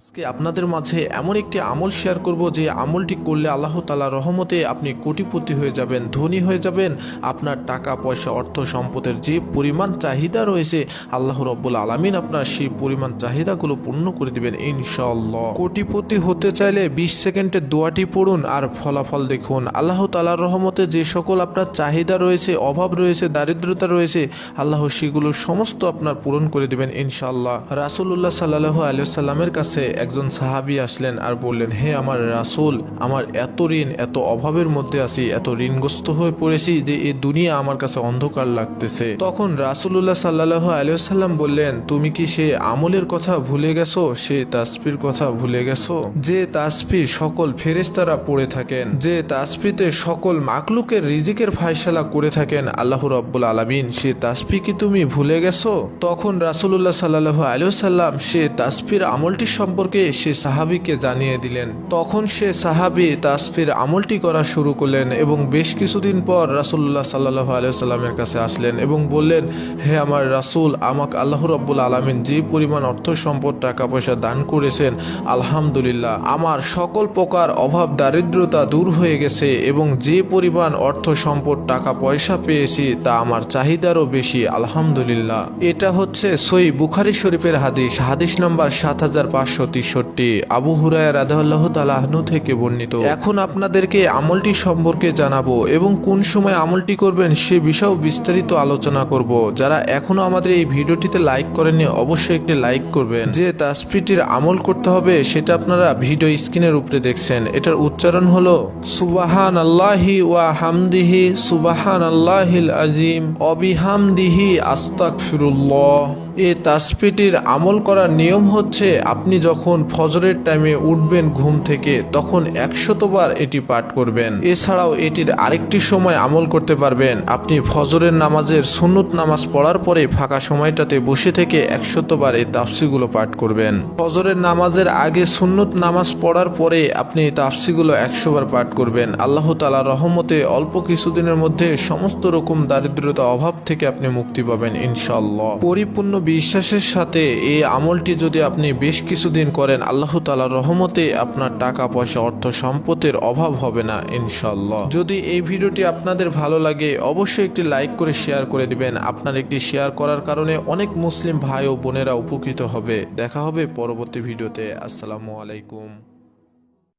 আজকে আপনাদের মাঝে এমন একটি আমল শেয়ার করব যে আমলটি করলে আল্লাহ তালা রহমতে আপনি কোটিপতি হয়ে যাবেন, ধনী হয়ে যাবেন, আপনার টাকা, পয়সা, অর্থ, সম্পদের যে পরিমাণ চাহিদা রয়েছে, আল্লাহ রব্বুল আলমিন আপনার সেই পরিমাণ চাহিদাগুলো পূর্ণ করে দিবেন ইনশাল্লাহ কোটিপতি হতে চাইলে বিশ সেকেন্ডের দোয়াটি পড়ুন আর ফলাফল দেখুন। আল্লাহ তালার রহমতে যে সকল আপনার চাহিদা রয়েছে, অভাব রয়েছে, দারিদ্রতা রয়েছে, আল্লাহ সেগুলো সমস্ত আপনার পূরণ করে দিবেন ইনশাল্লাহ রাসুল্লাহ সাল্লাহ আলিয়াল্লামের কাছে একজন সাহাবি আসলেন আর বললেন, হে আমার রাসূল, আমার এত ঋণ, এত অভাবের মধ্যে আছি, এত ঋণগ্রস্ত হয়ে পড়েছি যে এই দুনিয়া আমার কাছে অন্ধকার লাগতেছে। তখন রাসুল্লাহ সাল্লাহ আলিয়াল্লাম বললেন, তুমি কি সে আমলের কথা ভুলে গেছো? সে তাসপির কথা ভুলে গেছো? যে তাসপি সকল ফেরেস্তারা পড়ে থাকেন, যে তাসপিতে সকল মাকলুকের রিজিকের ফায়সালা করে থাকেন আল্লাহ রব্বুল আলমিন, সে তাসপি কি তুমি ভুলে গেছো? তখন রাসুল্লাহ সাল্লাহ আলিয়াল্লাম সে তাসপির আমলটি সম্পর্কে সে সাহাবিকে জানিয়ে দিলেন। তখন সে সাহাবি তাসফির আমলটি করা শুরু করলেন এবং বেশ কিছুদিন পর রাসুল্লাহ সাল্লাহ আলিয়াল্লামের কাছে আসলেন এবং বললেন, হে আমার রাসূল, আমাকে আল্লাহ রব্বুল আলমিন যে পরিমাণ অর্থ, সম্পদ, টাকা, পয়সা দান করেছেন, আলহামদুলিল্লাহ, আমার সকল প্রকার অভাব, দারিদ্রতা দূর হয়ে গেছে এবং যে পরিমাণ অর্থ, সম্পদ, টাকা, পয়সা পেয়েছি, তা আমার চাহিদারও বেশি, আলহামদুলিল্লাহ। এটা হচ্ছে সই বুখারি শরীফের হাদিস হাদিস নম্বর সাত হাজার পাঁচশো তেষট্টি আবু হুরায় রাধাল্লাহ তালাহনু থেকে বর্ণিত। এখন আপনাদেরকে আমলটি সম্পর্কে জানাব এবং কোন সময় আমলটি করবেন সে বিষয়েও বিস্তারিত আলোচনা করব। যারা এখনও আমাদের এই ভিডিওটিতে লাইক করেননি, অবশ্যই একটি লাইক করবেন। যে তাসপিটির আমল করতে হবে, সেটা আপনারা ভিডিও স্ক্রিনের উপরে দেখছেন। এটার উচ্চারণ হলো সুবাহান আল্লাহি ওয়া হামদিহি সুবাহান আল্লাহিল আজিম অবিহামদিহি আস্তাক ফিরুল্লাহ এ তাসপিটির আমল করার নিয়ম হচ্ছে, আপনি যখন ফজরের টাইমে উঠবেন ঘুম থেকে, তখন একশতবার এটি পাঠ করবেন। এছাড়াও এটির আরেকটি সময় আমল করতে পারবেন। আপনি ফজরের নামাজের সুন্নত নামাজ পড়ার পরে ফাঁকা সময়টাতে বসে থেকে একশতবার এই তাফসিগুলো পাঠ করবেন। ফজরের নামাজের আগে সুন্নত নামাজ পড়ার পরে আপনি এই তাফসিগুলো একশোবার পাঠ করবেন। আল্লাহ তালা রহমতে অল্প কিছুদিনের মধ্যে সমস্ত রকম দারিদ্রতা অভাব থেকে আপনি মুক্তি পাবেন ইনশাল্লাহ পরিপূর্ণ বিশ্বাসের সাথে এই আমলটি যদি আপনি বেশ কিছুদিন করেন, আল্লাহ তালার রহমতে আপনার টাকা পয়সা, অর্থ সম্পদের অভাব হবে না ইনশাল্লাহ যদি এই ভিডিওটি আপনাদের ভালো লাগে, অবশ্যই একটি লাইক করে শেয়ার করে দিবেন। আপনার একটি শেয়ার করার কারণে অনেক মুসলিম ভাই ও বোনেরা উপকৃত হবে। দেখা হবে পরবর্তী ভিডিওতে। আসসালামু আলাইকুম।